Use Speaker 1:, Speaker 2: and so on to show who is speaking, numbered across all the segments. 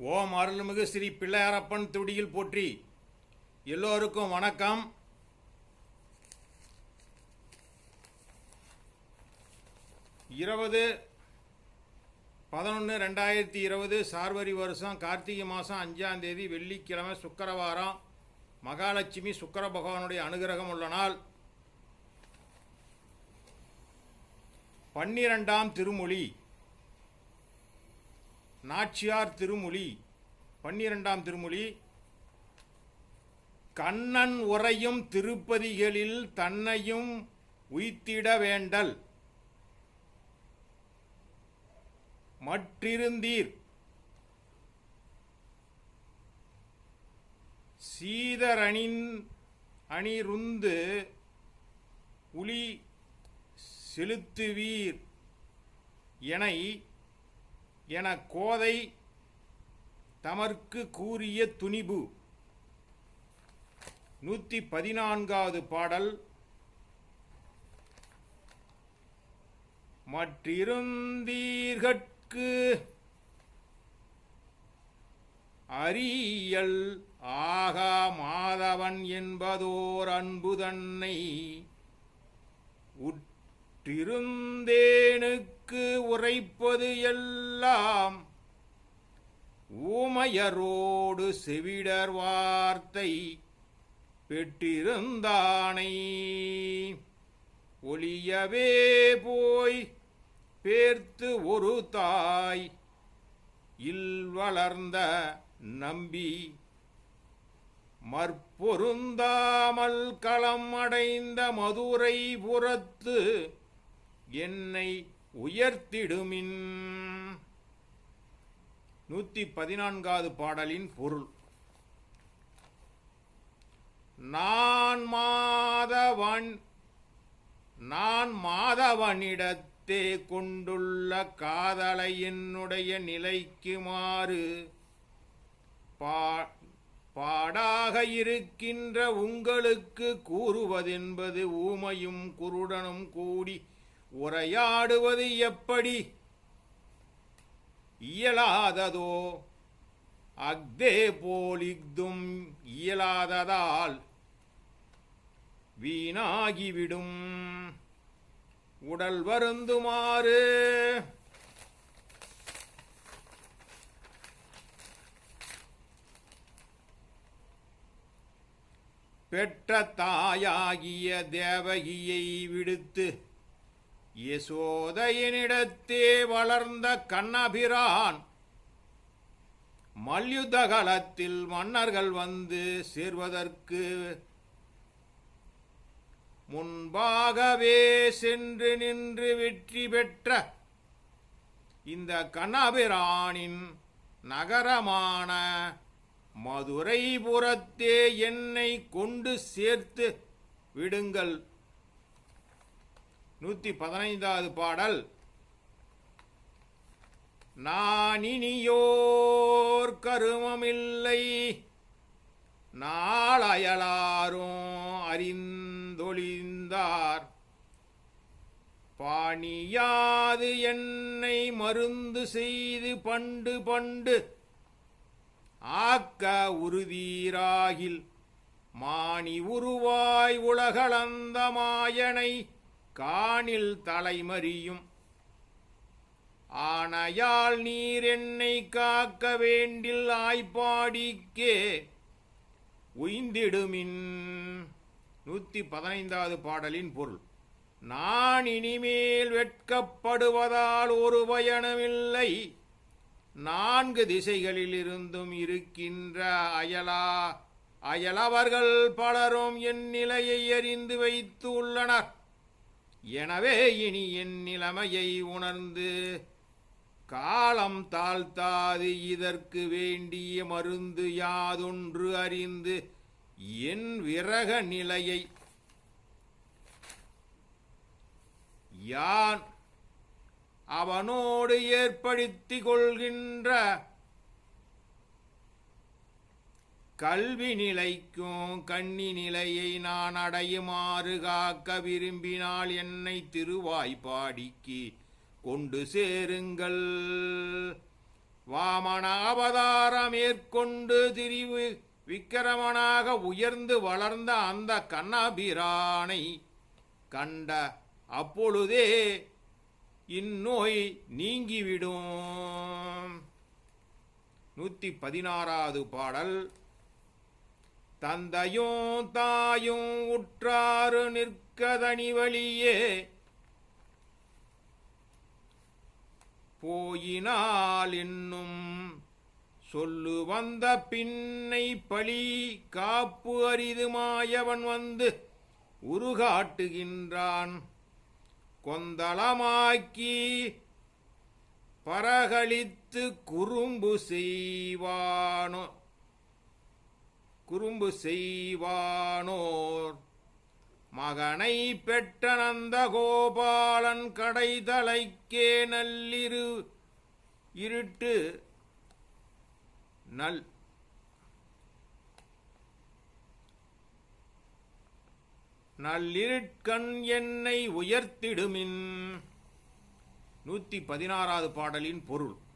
Speaker 1: ஓம் அருள்மிகு ஸ்ரீ பிள்ளையாரப்பன் துடியில் போற்றி. எல்லோருக்கும் வணக்கம். இருபது பதினொன்று ரெண்டாயிரத்தி இருபது சார்வரி வருஷம் கார்த்திகை மாதம் அஞ்சாம் தேதி வெள்ளிக்கிழமை சுக்கரவாரம். மகாலட்சுமி சுக்கர பகவானுடைய அனுகிரகம் உள்ள நாள். பன்னிரெண்டாம் திருமொழி. நாச்சியார் திருமொழி பன்னிரெண்டாம் திருமொழி கண்ணன் உரையும் திருப்பதிகளில் தன்னையும் உய்த்திட வேண்டல். மற்றிருந்தீர். சீதரணின் அணிருந்து உளி செலுத்துவீர் என என கோதை தமர்க்கு கூறிய துணிபு. நூற்றி பதினான்காவது பாடல். மற்றிருந்தீர்கட்கு அரியல் ஆகா மாதவன் என்பதோர் அன்பு தன்னை உற்றிருந்தேனுக்கு உரைப்பது எல்லாம் ஊமையரோடு செவிடர் வார்த்தை பெற்றிருந்தானை. ஒளியவே போய் பேர்த்து ஒரு தாய் இல் வளர்ந்த நம்பி மற்பொருந்தாமல் களம் அடைந்த மதுரை புறத்து என்னை உயர்த்திடுமின். நூற்றி பதினான்காவது பாடலின் பொருள். நான் மாதவன் நான் மாதவனிடத்தே கொண்டுள்ள காதலை என்னுடைய நிலைக்கு மாறு. பா பாடாக இருக்கின்ற உங்களுக்கு கூறுவதென்பது ஊமையும் குருடனும் கூடி உரையாடுவது எப்படி? இயலாததோ? அக்தே போலிக்தும் இயலாததால் வீணாகிவிடும். உடல் வருந்துமாறு. பெற்ற தாயாகிய தேவகியை விடுத்து யசோதையினிடத்தே வளர்ந்த கண்ணபிரான் மல்யுத்த காலத்தில் மன்னர்கள் வந்து சேர்வதற்கு முன்பாகவே சென்று நின்று வெற்றி பெற்ற இந்த கண்ணபிரானின் நகரமான மதுரைபுரத்தே என்னை கொண்டு சேர்த்து விடுங்கள். நூற்றி பதினைந்தாவது பாடல். நானினியோர் கருமமில்லை நாளயலாரும் அறிந்தொழிந்தார். பாணியாது என்னை மருந்து செய்து பண்டு பண்டு ஆக்க உறுதீராகில் மாணி உருவாய் உலகளந்த மாயனை காணில் தலைமறியும். ஆனையால் நீர் என்னை காக்க வேண்டில் ஆய்ப்பாடிக்கே உய்ந்திடுமின். நூற்றி பதினைந்தாவது பாடலின் பொருள். நான் இனிமேல் வெட்கப்படுவதால் ஒரு பயனுமில்லை. நான்கு திசைகளிலிருந்தும் இருக்கின்ற அயலா அயலவர்கள் பலரும் என் நிலையை அறிந்து வைத்து உள்ளனர். எனவே இனி என் நிலைமையை உணர்ந்து காலம் தாழ்த்தாது இதற்கு வேண்டிய மருந்து யாதொன்று அறிந்து என் விரக நிலையை யான் அவனோடு ஏற்படுத்திக் கொள்கின்ற கல்வி நிலைக்கும் கண்ணி நிலையை நான் அடையுமாறு காக்க விரும்பினால் என்னை திருவாய்ப்பாடிக்கு கொண்டு சேருங்கள். வாமனாவதாரம் மேற்கொண்டு திரிவு விக்கிரமனாக உயர்ந்து வளர்ந்த அந்த கண்ணபிரானை கண்ட அப்பொழுதே இந்நோய் நீங்கிவிடும். நூத்தி பதினாறாவது பாடல். தந்தையும் தாயும் உற்றாறு நிற்கதனி வழியே. போயினால் என்னும் சொல்லு வந்த பின்னை பழி காப்பு அரிதுமாயவன் வந்து உருகாட்டுகின்றான். கொந்தளமாக்கி பரகளித்து குறும்பு செய்வானோ. குறும்பு செய்வானோர். மகனை பெற்ற நந்த கோபாலன் கடைதலைக்கே நல்லிரு இருட்டு நல். நல்லிருட்கண் என்னை உயர்த்திடுமின். நூத்தி பதினாறாவது பாடலின் பொருள்.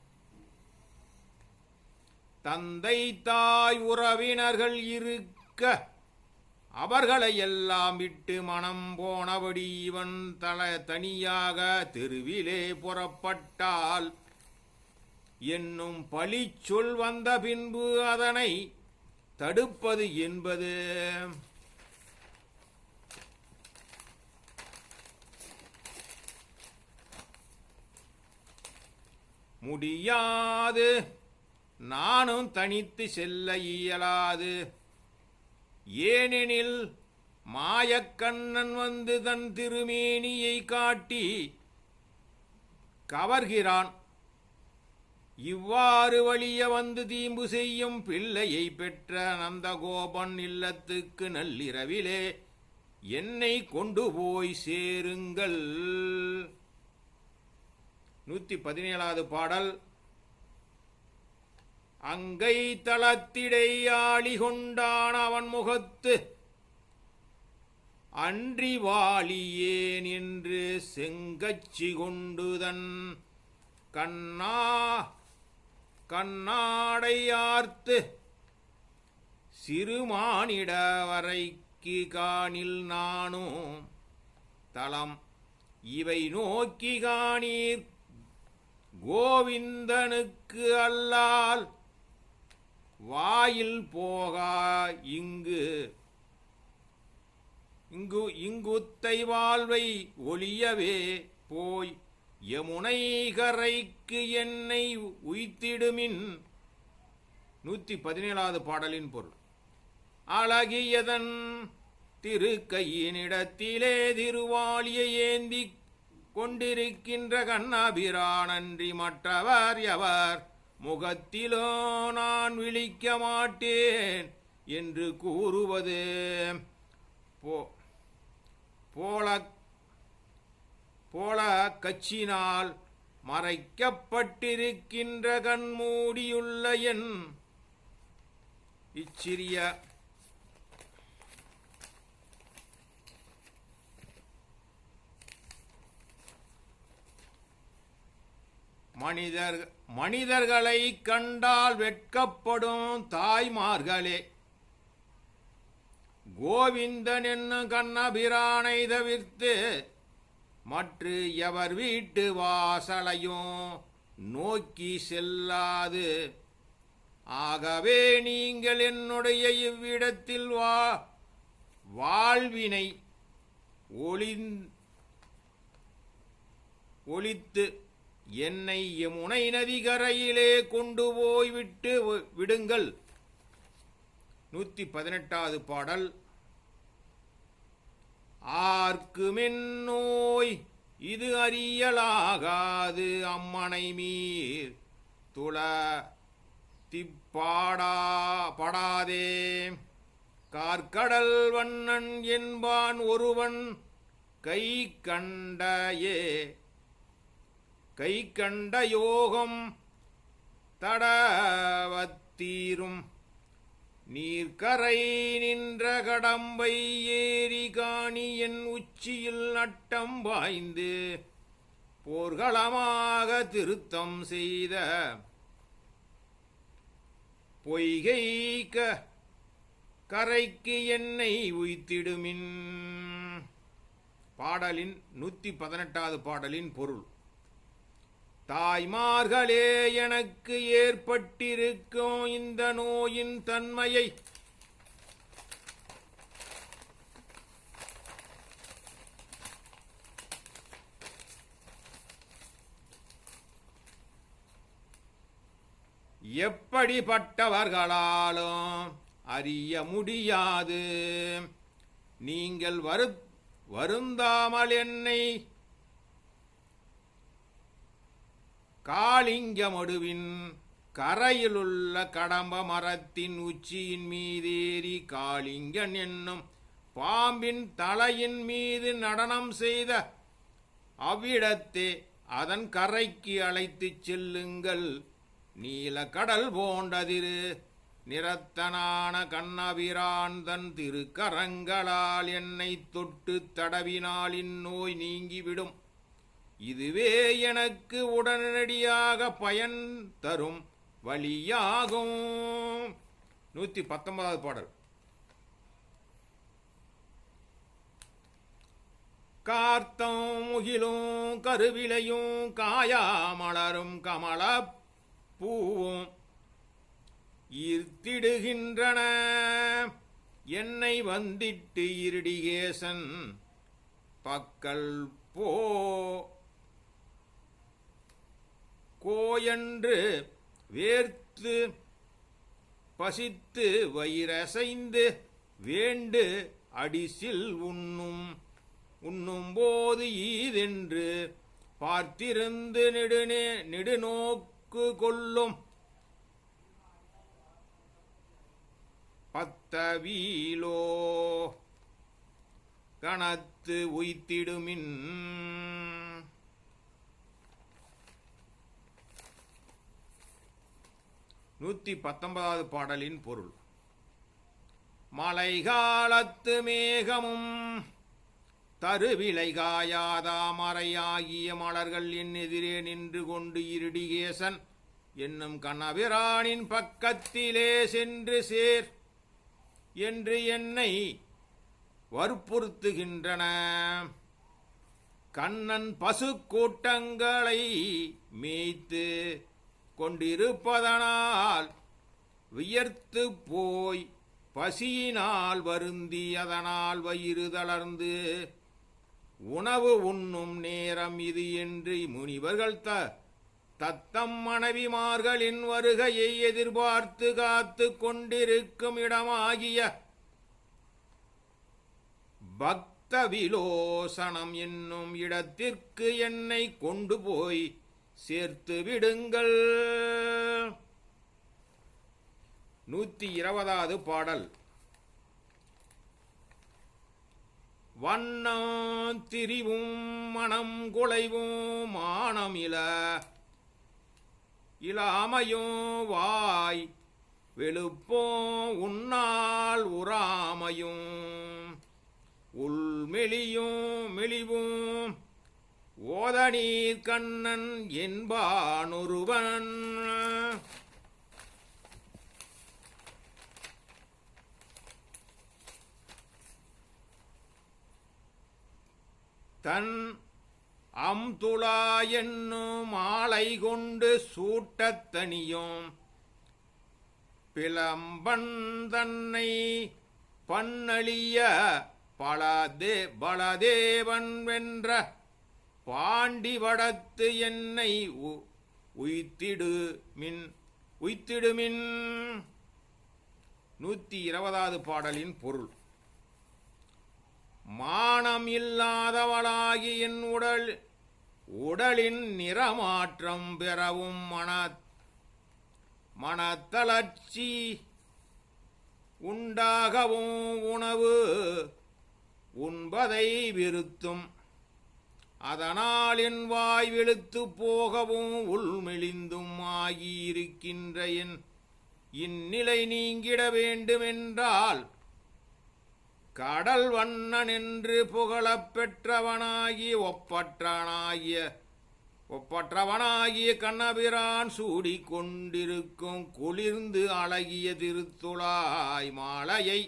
Speaker 1: தந்தை தாய் உறவினர்கள் இருக்க அவர்களை எல்லாம் விட்டு மனம் போனபடி இவன் தல தனியாக தெருவிலே புறப்பட்டால் என்னும் பழிச்சொல் வந்த பின்பு அதனை தடுப்பது என்பது. முடியாது. நானும் தனித்து செல்ல இயலாது. ஏனெனில் மாயக்கண்ணன் வந்து தன் திருமேனியை காட்டி கவர்கிறான். இவ்வாறு வழிய வந்து தீம்பு செய்யும் பிள்ளையை பெற்ற நந்தகோபன் இல்லத்துக்கு நள்ளிரவிலே என்னை கொண்டு போய் சேருங்கள். நூத்தி பதினேழாவது பாடல். அங்கை தளத்திடையாளி கொண்டான் அவன் முகத்து. அன்றி வாலியேன் என்று செங்கச்சி கொண்டுதன் கண்ணா கண்ணாடையார்த்து சிறுமானிட வரைக்கு காணில் நானும். தலம் இவை நோக்கி காணீர். கோவிந்தனுக்கு அல்லால் வாயில் போகா இங்கு. இங்கு இங்குத்தை வாழ்வை ஒளியவே போய் யமுனை கரைக்கு என்னை உய்த்திடுமின். நூத்தி பதினேழாவது பாடலின் பொருள். அழகியதன் திருக்கையினிடத்திலே திருவாளியை ஏந்தி கொண்டிருக்கின்ற கண்ணாபிரானன்றி மற்றவர் எவர்? முகத்திலோ நான் விழிக்க மாட்டேன் என்று கூறுவது. போ போல போல கட்சினால் மறைக்கப்பட்டிருக்கின்ற கண்மூடியுள்ள என் இச்சிறிய மனிதர்கள் மனிதர்களை கண்டால் வெட்கப்படும் தாய்மார்களே. கோவிந்தன் என்னும் கண்ணபிரானை தவிர்த்து மற்ற எவர் வீட்டு வாசலையும் நோக்கி செல்லாது. ஆகவே நீங்கள் என்னுடைய இவ்விடத்தில் வா வாழ்வினை ஒளிந் ஒளித்து என்னை யமுனை நதிகரையிலே கொண்டு போய் விட்டு வி- விடுங்கள். நூத்தி பதினெட்டாவது பாடல். ஆர்க்குமென் நோய் இது அறியலாகாது அம்மனை மீர். துள திப்பாடா படாதே. கார்க்கடல் வண்ணன் என்பான் ஒருவன். கை கண்டையே கை கண்ட யோகம் தடவத்தீரும். நீர்க்கரை நின்ற கடம்பை ஏறி காணி என் உச்சியில் நட்டம் பாய்ந்து போர்களமாக திருத்தம் செய்த பொய்கை கரைக்கு என்னை உய்த்திடுமின். பாடலின் நூற்றி பதினெட்டாவது பாடலின் பொருள். தாய்மார்களே எனக்கு ஏற்பட்டிருக்கும் இந்த நோயின் தன்மையை எப்படிப்பட்டவர்களாலும் அறிய முடியாது. நீங்கள் வரு வருந்தாமல் என்னை காளிங்கமடுவின் கரையிலுள்ள கடம்ப மரத்தின் உச்சியின் மீதேறி காளிங்கன் என்னும் பாம்பின் தலையின் மீது நடனம் செய்த அவ்விடத்தே அதன் கரைக்கு அழைத்துச் செல்லுங்கள். நீலக்கடல் போண்டதிரு நிறத்தனான கண்ணபிரான் தன் திருக்கரங்களால் என்னை தொட்டு தடவினால் இந்நோய் நீங்கிவிடும். இதுவே எனக்கு உடனடியாக பயன் தரும் வழியாகும். நூற்றி பத்தொன்பதாவது பாடல். கார்த்தம் முகிலும் கருவிலையும் காயா மலரும் கமல பூவும் ஈர்த்திடுகின்றன. என்னை வந்திட்டு இருடிகேசன் பக்கல் போ கோயன்று வேர்த்து பசித்து வயிறசைந்து வேண்டு அடிசில் உண்ணும் உண்ணும் போது ஈதென்று பார்த்திருந்து நெடுநே நெடுநோக்கு கொள்ளும். பத்தவீலோ கணத்து உய்த்திடுமின் நூற்றி பத்தொன்பதாவது பாடலின் பொருள். மழைகாலத்து மேகமும் தருவிலை காயாதாமரையாகிய மலர்கள் என் எதிரே நின்று கொண்டு இருடிகேசன் என்னும் கணவிரானின் பக்கத்திலே சென்று சேர் என்று என்னை வற்புறுத்துகின்றன. கண்ணன் பசு கூட்டங்களை மேய்த்து கொண்டிருப்பதனால் வியர்த்து போய் பசியினால் வருந்தி அதனால் வயிறு தளர்ந்து உணவு உண்ணும் நேரம் இது என்று முனிவர்கள் த தத்தம் மனைவிமார்களின் வருகையை எதிர்பார்த்து காத்து கொண்டிருக்கும் இடமாகிய பக்த விலோசனம் என்னும் இடத்திற்கு என்னை கொண்டு போய் சேர்த்து விடுங்கள். நூத்தி இருபதாவது பாடல். வண்ணம் திரிவும் மனம் குலைவும் மானம் இல இளாமையும் வாய் வெளுப்போம் உன்னால் உறாமையும். உள்மெளியும் மெளிவும் ஓதநீர் கண்ணன் என்பானொருவன். தன் அம்துளா என்னும் மாலை கொண்டு சூட்டத் தனியும். பிளம்பன் தன்னை பன்னழிய பலதே பலதேவன் வென்ற பாண்டி வடத்து என்னை உ- உய்த்திடுமின் உய்த்திடுமின் நூற்றி இருபதாவது பாடலின் பொருள். மானம் இல்லாதவளாகி என் உடல் உடலின் நிறமாற்றம் பெறவும் மன மனத்தளர்ச்சி உண்டாகவும் உணவு உண்பதை விருத்தும். அதனால் என் வாய் வெளுத்து போகவும் உள்மெலிந்தும் ஆகியிருக்கின்ற என் இந்நிலை நீங்கிட வேண்டுமென்றால் கடல் வண்ணன் என்று புகழப் பெற்றவனாகி ஒப்பற்றானாகிய ஒப்பற்றவனாகிய கண்ணபிரான் சூடி கொண்டிருக்கும் குளிர்ந்து அழகிய திருத்துழாய் மாலையை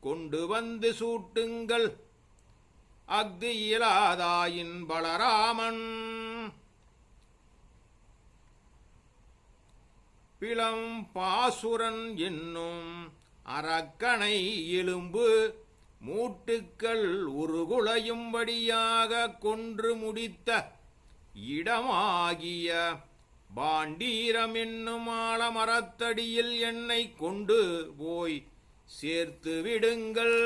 Speaker 1: கொண்டு வந்து சூட்டுங்கள். அஃது இயலாதாயின் பலராமன். பிளம் பாசுரன் என்னும் அரக்கனை எலும்பு மூட்டுக்கள் உருகுலையும்படியாக கொன்று முடித்த இடமாகிய பாண்டீரம் என்னும் ஆலமரத்தடியில் என்னை கொண்டு போய் சேர்த்து விடுங்கள்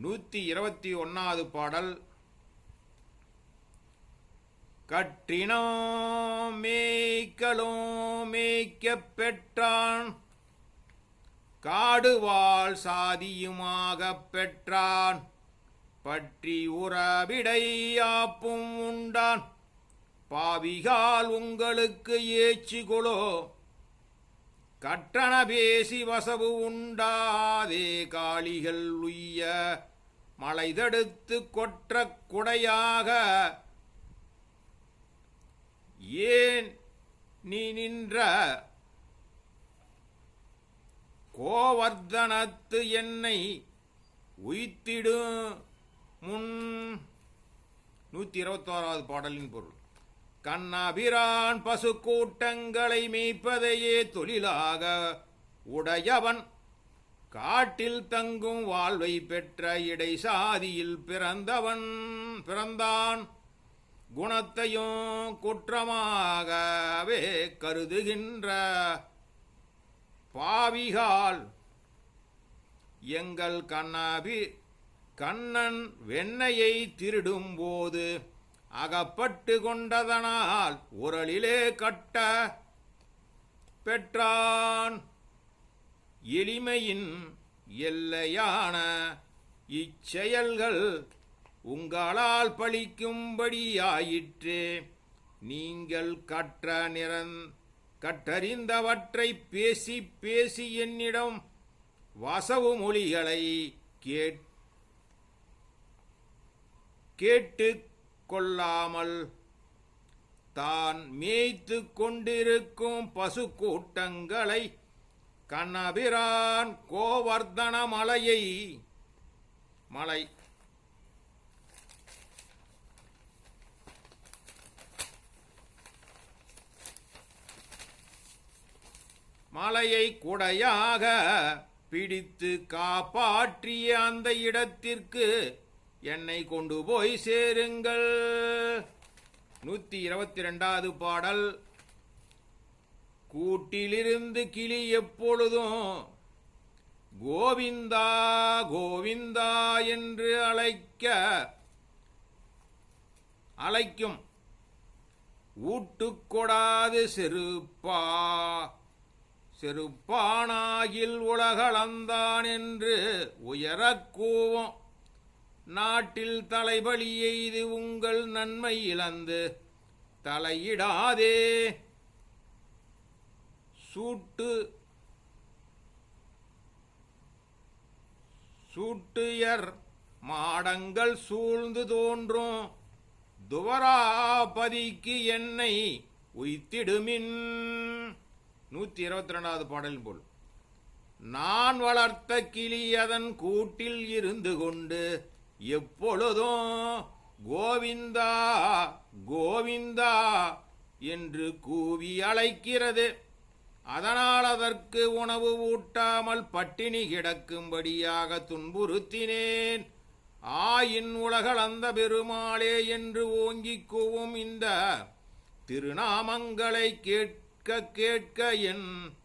Speaker 1: நூற்றி இருபத்தி ஒன்றாவது பாடல். கற்றினோ மேய்க்கலோ மேய்க்க பெற்றான். காடுவாள் சாதியுமாகப் பெற்றான். பற்றி உறவிடையாப்பும் உண்டான். பாவிகால் உங்களுக்கு ஏச்சுகுளோ கட்டண பேசி வசவு உண்டாதே காளிகள் உய்ய மலை தடுத்து கொற்ற குடையாக. ஏன் நீ நின்ற கோவர்தனத்து என்னை உய்த்திடும் முன்? நூற்றி இருபத்தோராவது பாடலின் பொருள். கண்ணபிரான் பசு கூட்டங்களை மேய்ப்பதையே தொழிலாக உடையவன். காட்டில் தங்கும் வாழ்வை பெற்ற இடை சாதியில் பிறந்தவன் பிறந்தான். குணத்தையும் குற்றமாகவே கருதுகின்ற பாவிகால். எங்கள் கண்ணாபி கண்ணன் வெண்ணையை திருடும்போது அகப்பட்டு கொண்டதனால் உரலிலே கட்ட பெற்றான். எளிமையின் எல்லையான இச்செயல்கள் உங்களால் பழிக்கும்படியாயிற்று. நீங்கள் கற்ற நிறந் கற்றறிந்தவற்றை பேசி பேசி என்னிடம் வசவு மொழிகளை கேட் கேட்டு கொள்ளாமல் தான் மேய்த்து கொண்டிருக்கும் பசு கூட்டங்களை கண்ணபிரான் கோவர்தன மலையை மலை. மலையை குடையாக பிடித்து காப்பாற்றிய அந்த இடத்திற்கு என்னை கொண்டு போய் சேருங்கள். நூற்றி இருபத்தி ரெண்டாவது பாடல். கூட்டிலிருந்து கிளி எப்பொழுதும் கோவிந்தா கோவிந்தா என்று அழைக்க அழைக்கும். ஊட்டுக்கொடாது செருப்பா செருப்பானாகில் உலகளந்தான் என்று உயரக் கூவம். நாட்டில் தலைபலி எய்து உங்கள் நன்மை இழந்து தலையிடாதே. சூட்டு சூட்டுயர் மாடங்கள் சூழ்ந்து தோன்றும். துவராபதிக்கு என்னை உய்த்திடுமின். நூற்றி இருபத்தி ரெண்டாவது பாடலின் போல் நான் வளர்த்த கிளி அதன் கூட்டில் இருந்து கொண்டு எப்பொழுதும் கோவிந்தா கோவிந்தா என்று கூவி அழைக்கிறது. அதனால் அதற்கு உணவு ஊட்டாமல் பட்டினி கிடக்கும்படியாக துன்புறுத்தினேன். ஆயின் உலகளந்த பெருமாளே என்று ஓங்கிக் கூவும் இந்த திருநாமங்களை கேட்க கேட்க என்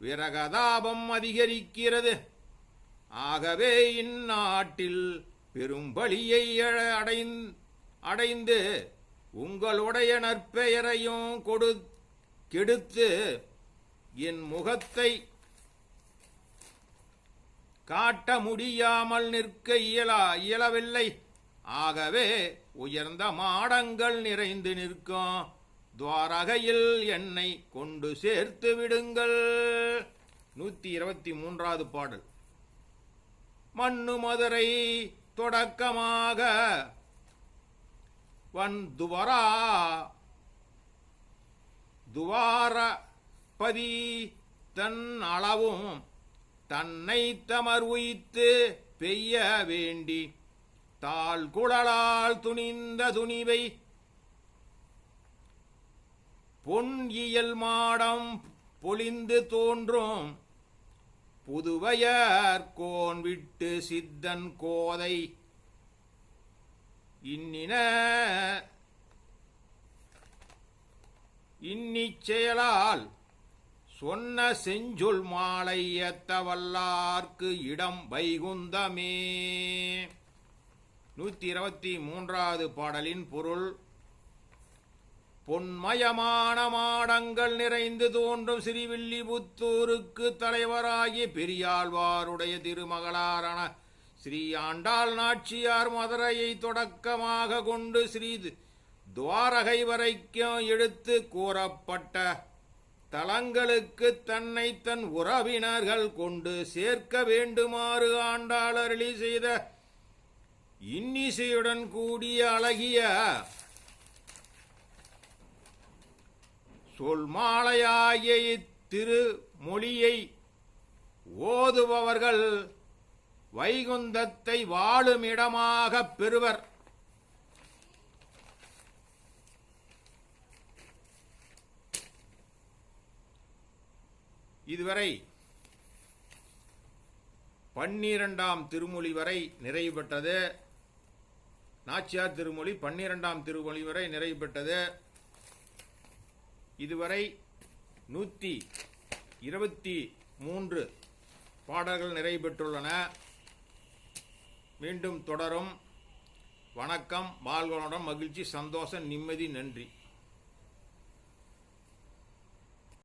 Speaker 1: விரகதாபம் அதிகரிக்கிறது. ஆகவே இந்நாட்டில் பெரும் பலியை அடைந் அடைந்து உங்களுடைய நற்பெயரையும் கொடு கெடுத்து என் முகத்தை காட்ட முடியாமல் நிற்க இயலா இயலவில்லை. ஆகவே உயர்ந்த மாடங்கள் நிறைந்து நிற்கும். துவாரகையில் என்னை கொண்டு சேர்த்து விடுங்கள். நூற்றி இருபத்தி மூன்றாவது பாடல். மண்ணு மதுரை தொடக்கமாக. வந்துவரா துவாரபதி தன் அளவும் தன்னை தமர் உயித்து பெய்ய வேண்டி. தாள் குழலால் துணிந்த துணிவை பொன் இயல் மாடம் பொழிந்து தோன்றும். புதுவையர் கோன் விட்டு சித்தன் கோதை. இன்னின இன்னிச்செயலால் சொன்ன செஞ்சொல் மாலை ஏத்த வல்லார்க்கு இடம் வைகுந்தமே. நூற்றி இருபத்தி மூன்றாவது பாடலின் பொருள் பொன்மயமான மாடங்கள் நிறைந்து தோன்றும் ஸ்ரீவில்லிபுத்தூருக்கு தலைவராகி பெரியாழ்வாருடைய திருமகளாரான ஸ்ரீ ஆண்டாள் நாச்சியார் மதுரையை தொடக்கமாக கொண்டு ஸ்ரீ துவாரகை வரைக்கும் எடுத்து கூறப்பட்ட தலங்களுக்கு தன்னை தன் உறவினர்கள் கொண்டு சேர்க்க வேண்டுமாறு ஆண்டாள் அருளி செய்த இன்னிசையுடன் கூடிய அழகிய சொல்மாலையாகிய இத்திருமொழியை ஓதுபவர்கள் வைகுந்தத்தை வாழும் இடமாகப் பெறுவர். இதுவரை பன்னிரண்டாம் திருமொழி வரை நிறைவு பெற்றது. நாச்சியார் திருமொழி பன்னிரெண்டாம் திருமொழி வரை நிறைவு பெற்றது. இதுவரை நூற்றி இருபத்தி மூன்று பாடல்கள் நிறைவு பெற்றுள்ளன. மீண்டும் தொடரும். வணக்கம். வாழ்வனுடன் மகிழ்ச்சி சந்தோஷம் நிம்மதி நன்றி.